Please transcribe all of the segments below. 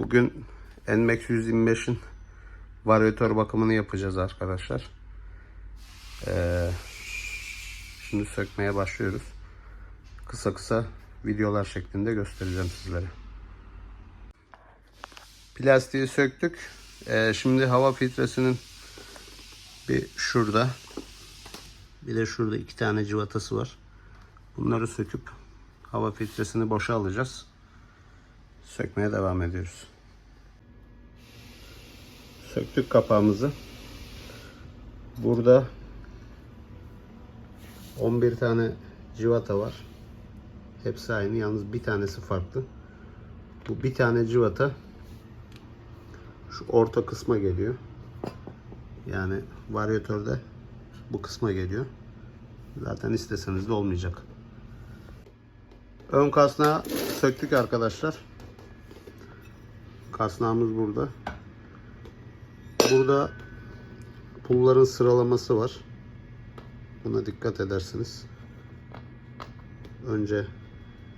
Bugün Nmax 125'in varyatör bakımını yapacağız arkadaşlar. Ee, şimdi sökmeye başlıyoruz. Kısa kısa videolar şeklinde göstereceğim sizlere. Plastiği söktük. Ee, şimdi hava filtresinin bir şurada bir de şurada iki tane civatası var. Bunları söküp hava filtresini boşa alacağız. Sökmeye devam ediyoruz. Söktük kapağımızı. Burada 11 tane civata var. Hepsi aynı. Yalnız bir tanesi farklı. Bu bir tane civata şu orta kısma geliyor. Yani varyatörde bu kısma geliyor. Zaten isteseniz de olmayacak. Ön kasnağı söktük arkadaşlar. Kasnağımız burada. Burada pulların sıralaması var. Buna dikkat edersiniz. Önce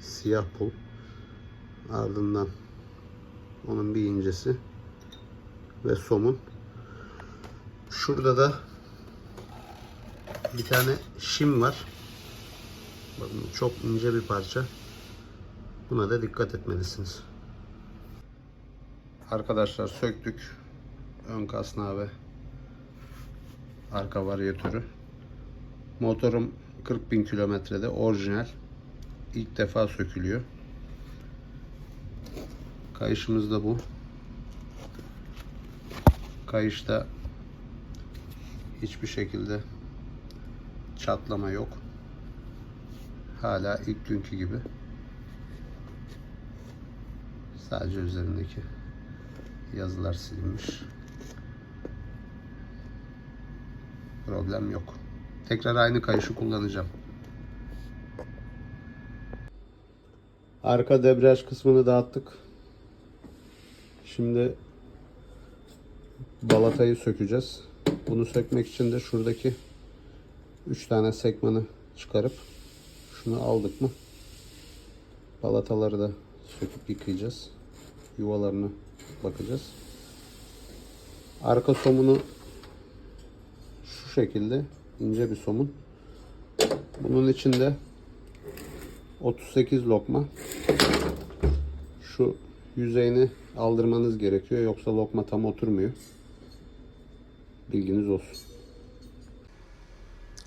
siyah pul. Ardından onun bir incesi ve somun. Şurada da bir tane şim var. Bakın çok ince bir parça. Buna da dikkat etmelisiniz. Arkadaşlar söktük ön kasnağı ve arka varyatörü. Motorum 40 bin kilometrede orijinal. İlk defa sökülüyor. Kayışımız da bu. Kayışta hiçbir şekilde çatlama yok. Hala ilk günkü gibi. Sadece üzerindeki yazılar silinmiş. Problem yok. Tekrar aynı kayışı kullanacağım. Arka debriyaj kısmını dağıttık. Şimdi balatayı sökeceğiz. Bunu sökmek için de şuradaki 3 tane sekmanı çıkarıp şunu aldık mı balataları da söküp yıkayacağız. Yuvalarını bakacağız. Arka somunu şu şekilde ince bir somun. Bunun içinde 38 lokma. Şu yüzeyini aldırmanız gerekiyor yoksa lokma tam oturmuyor. Bilginiz olsun.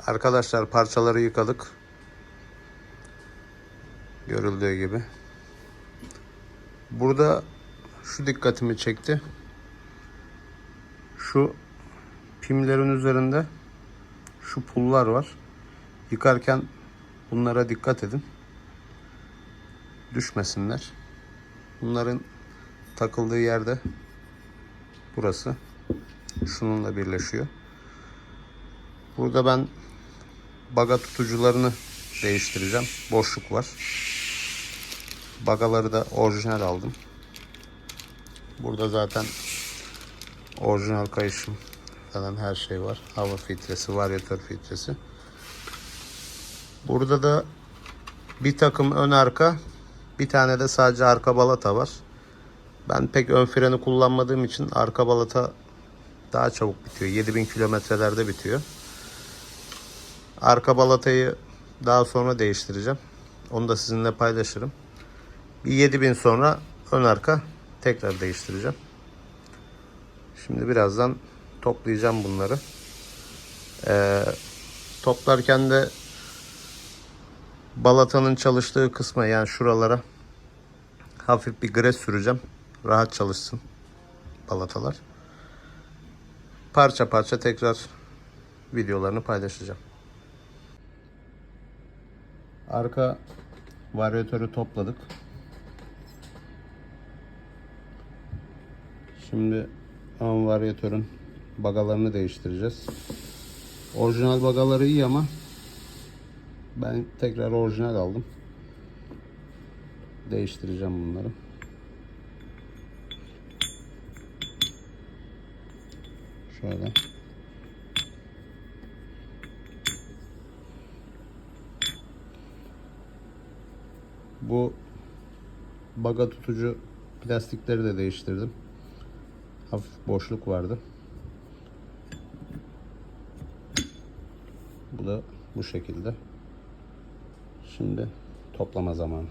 Arkadaşlar parçaları yıkadık. Görüldüğü gibi. Burada şu dikkatimi çekti. Şu pimlerin üzerinde şu pullar var. Yıkarken bunlara dikkat edin. Düşmesinler. Bunların takıldığı yerde burası. Şununla birleşiyor. Burada ben baga tutucularını değiştireceğim. Boşluk var. Bagaları da orijinal aldım. Burada zaten orijinal kayışım falan her şey var. Hava filtresi, varyatör filtresi. Burada da bir takım ön arka, bir tane de sadece arka balata var. Ben pek ön freni kullanmadığım için arka balata daha çabuk bitiyor. 7000 kilometrelerde bitiyor. Arka balatayı daha sonra değiştireceğim. Onu da sizinle paylaşırım. Bir 7000 sonra ön arka tekrar değiştireceğim. Şimdi birazdan toplayacağım bunları. Ee, toplarken de balatanın çalıştığı kısma yani şuralara hafif bir gres süreceğim. Rahat çalışsın balatalar. Parça parça tekrar videolarını paylaşacağım. Arka varyatörü topladık. Şimdi ön varyatörün bagalarını değiştireceğiz. Orijinal bagaları iyi ama ben tekrar orijinal aldım. Değiştireceğim bunları. Şöyle. Bu baga tutucu Plastikleri de değiştirdim. Hafif boşluk vardı. Bu da bu şekilde. Şimdi toplama zamanı.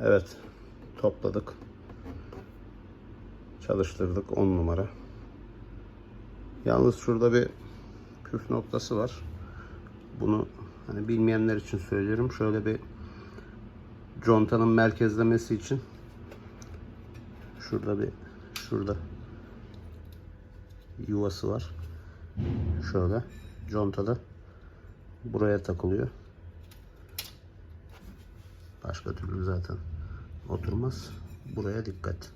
Evet. Topladık. Çalıştırdık 10 numara. Yalnız şurada bir püf noktası var. Bunu hani bilmeyenler için söylüyorum. Şöyle bir contanın merkezlemesi için şurada bir şurada yuvası var. Şöyle contada buraya takılıyor. Başka türlü zaten oturmaz. Buraya dikkat.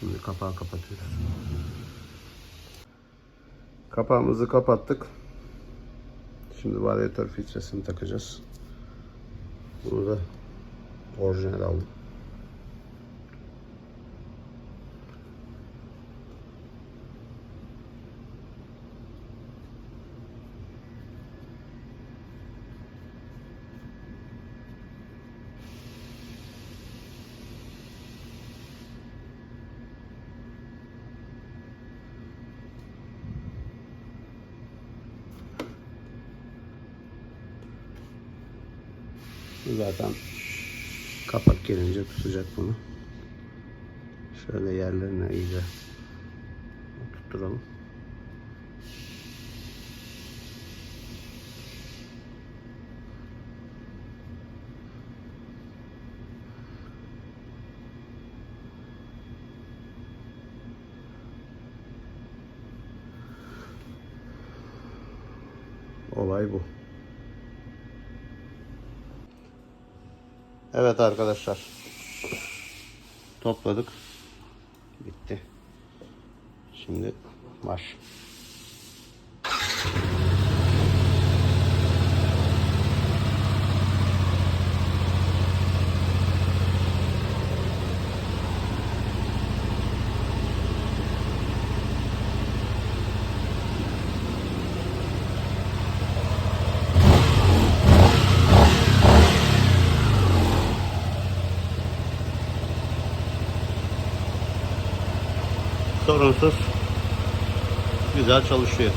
Şimdi kapağı kapatıyoruz. Kapağımızı kapattık. Şimdi varyatör filtresini takacağız. Bunu da orijinal aldım. Zaten kapak gelince tutacak bunu. Şöyle yerlerine iyice oturtturalım. Olay bu. Evet arkadaşlar. Topladık. Bitti. Şimdi baş. Sorunsuz güzel çalışıyor.